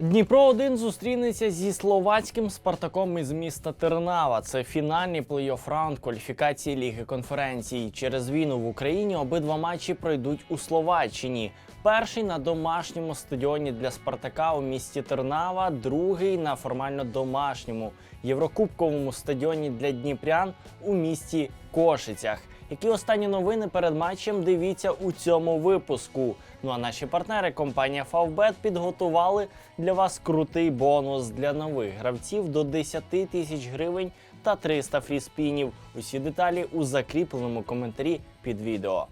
Дніпро 1 зустрінеться зі словацьким Спартаком із міста Тернава. Це фінальний плей-офф раунд кваліфікації Ліги конференцій. Через війну в Україні обидва матчі пройдуть у Словаччині. Перший на домашньому стадіоні для Спартака у місті Тернава, другий на формально домашньому єврокубковому стадіоні для Дніпрян у місті Кошицях. Які останні новини перед матчем дивіться у цьому випуску. Ну а наші партнери компанія Favbet підготували для вас крутий бонус для нових гравців до 10 тисяч гривень та 300 фріспінів. Усі деталі у закріпленому коментарі під відео.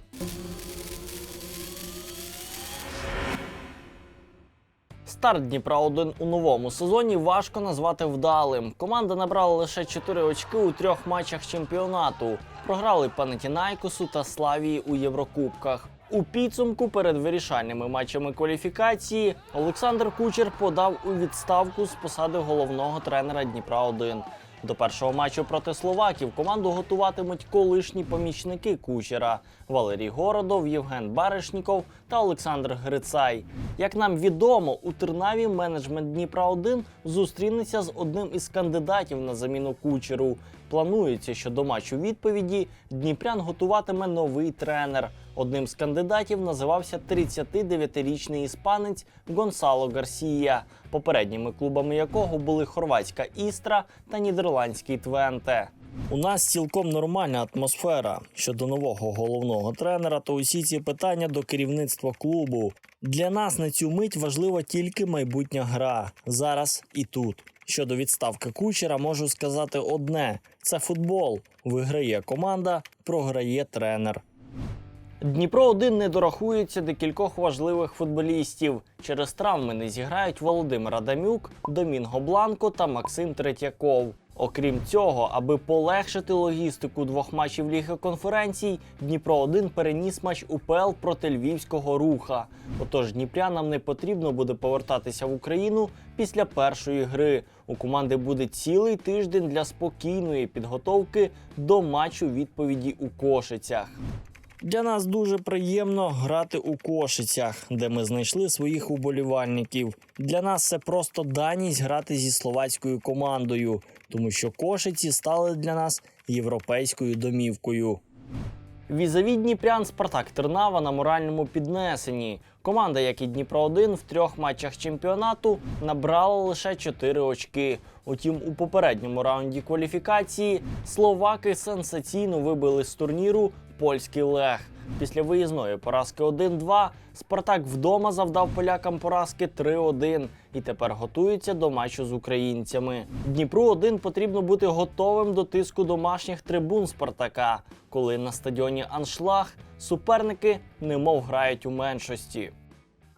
Старт Дніпра 1 у новому сезоні важко назвати вдалим. Команда набрала лише 4 очки у трьох матчах чемпіонату. Програли Панетінайкосу та Славії у Єврокубках. У підсумку перед вирішальними матчами кваліфікації Олександр Кучер подав у відставку з посади головного тренера Дніпра 1 до першого матчу проти словаків команду готуватимуть колишні помічники кучера Валерій Городов, Євген Баришніков та Олександр Грицай. Як нам відомо, у Тернаві менеджмент Дніпра 1 зустрінеться з одним із кандидатів на заміну кучеру. Планується, що до матчу відповіді Дніпрян готуватиме новий тренер. Одним з кандидатів називався 39-річний іспанець Гонсало Гарсія, попередніми клубами якого були хорватська Істра та нідерландський Твенте. У нас цілком нормальна атмосфера щодо нового головного тренера та усі ці питання до керівництва клубу. Для нас на цю мить важлива тільки майбутня гра зараз і тут. Щодо відставки кучера, можу сказати одне: це футбол. Виграє команда, програє тренер. Дніпро 1 не дорахується до кількох важливих футболістів. Через травми не зіграють Володимир Адамюк, Домінго Бланко та Максим Третьяков. Окрім цього, аби полегшити логістику двох матчів Ліги конференцій, Дніпро 1 переніс матч УПЛ проти львівського руха. Отож, дніпрянам не потрібно буде повертатися в Україну після першої гри. У команди буде цілий тиждень для спокійної підготовки до матчу відповіді у Кошицях. Для нас дуже приємно грати у Кошицях, де ми знайшли своїх уболівальників. Для нас це просто даність грати зі словацькою командою, тому що Кошиці стали для нас європейською домівкою. Візаві Дніпрян Спартак Тернава на моральному піднесенні. Команда, як і Дніпро 1 в трьох матчах чемпіонату набрала лише 4 очки. Утім, у попередньому раунді кваліфікації словаки сенсаційно вибили з турніру польський лех. Після виїзної поразки 1-2 Спартак вдома завдав полякам поразки 3-1 і тепер готується до матчу з українцями. Дніпру 1 потрібно бути готовим до тиску домашніх трибун Спартака, коли на стадіоні Аншлаг суперники немов грають у меншості.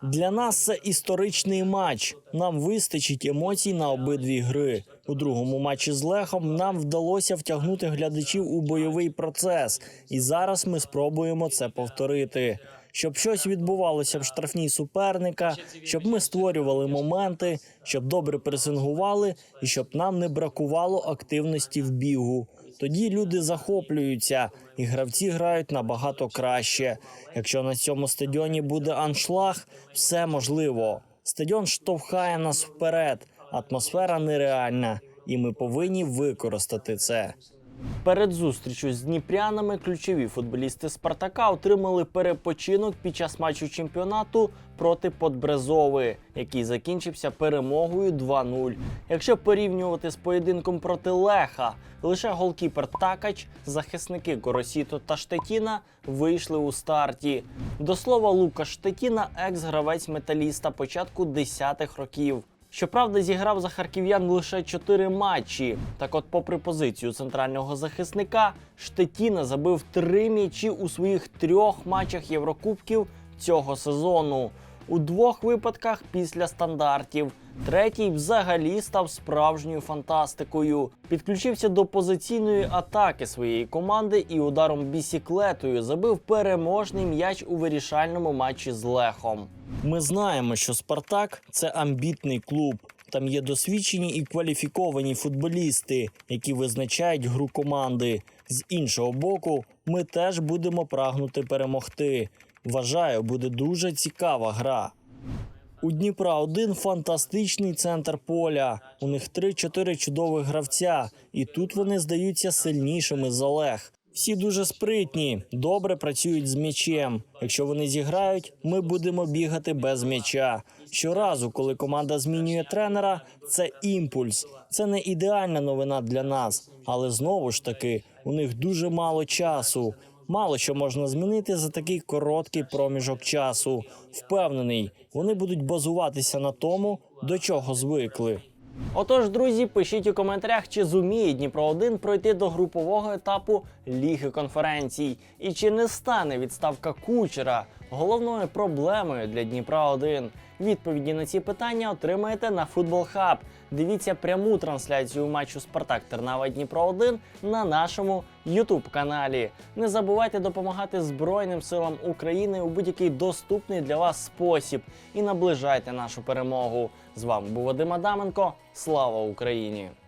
Для нас це історичний матч. Нам вистачить емоцій на обидві гри. У другому матчі з Лехом нам вдалося втягнути глядачів у бойовий процес, і зараз ми спробуємо це повторити. Щоб щось відбувалося в штрафній суперника, щоб ми створювали моменти, щоб добре пресингували і щоб нам не бракувало активності в бігу. Тоді люди захоплюються, і гравці грають набагато краще. Якщо на цьому стадіоні буде аншлаг, все можливо. Стадіон штовхає нас вперед, атмосфера нереальна, і ми повинні використати це. Перед зустрічю з дніпрянами ключові футболісти Спартака отримали перепочинок під час матчу чемпіонату проти Подбрезови, який закінчився перемогою 2-0. Якщо порівнювати з поєдинком проти Леха, лише голкіпер Такач, захисники Коросіто та Штетіна вийшли у старті. До слова, Лука Штетіна екс-гравець металіста початку 10-х років. Щоправда, зіграв за харків'ян лише 4 матчі. Так от, попри позицію центрального захисника, Штетіна забив три м'ячі у своїх трьох матчах Єврокубків цього сезону. У двох випадках після стандартів. Третій взагалі став справжньою фантастикою. Підключився до позиційної атаки своєї команди і ударом бісіклетою забив переможний м'яч у вирішальному матчі з Лехом. Ми знаємо, що Спартак це амбітний клуб. Там є досвідчені і кваліфіковані футболісти, які визначають гру команди. З іншого боку, ми теж будемо прагнути перемогти. Вважаю, буде дуже цікава гра. У Дніпра один фантастичний центр поля. У них 3-4 чудових гравця, і тут вони здаються сильнішими за Олег. Всі дуже спритні, добре працюють з м'ячем. Якщо вони зіграють, ми будемо бігати без м'яча. Щоразу, коли команда змінює тренера, це імпульс. Це не ідеальна новина для нас, але знову ж таки, у них дуже мало часу. Мало що можна змінити за такий короткий проміжок часу. Впевнений, вони будуть базуватися на тому, до чого звикли. Отож, друзі, пишіть у коментарях, чи зуміє Дніпро 1 пройти до групового етапу Ліги конференцій, і чи не стане відставка кучера головною проблемою для Дніпра 1 Відповіді на ці питання отримаєте на Футбол Хаб. Дивіться пряму трансляцію матчу Спартак Тернава Дніпро 1 на нашому Ютуб каналі. Не забувайте допомагати Збройним силам України у будь-який доступний для вас спосіб і наближайте нашу перемогу. З вами був Вадим Адаменко. Слава Україні!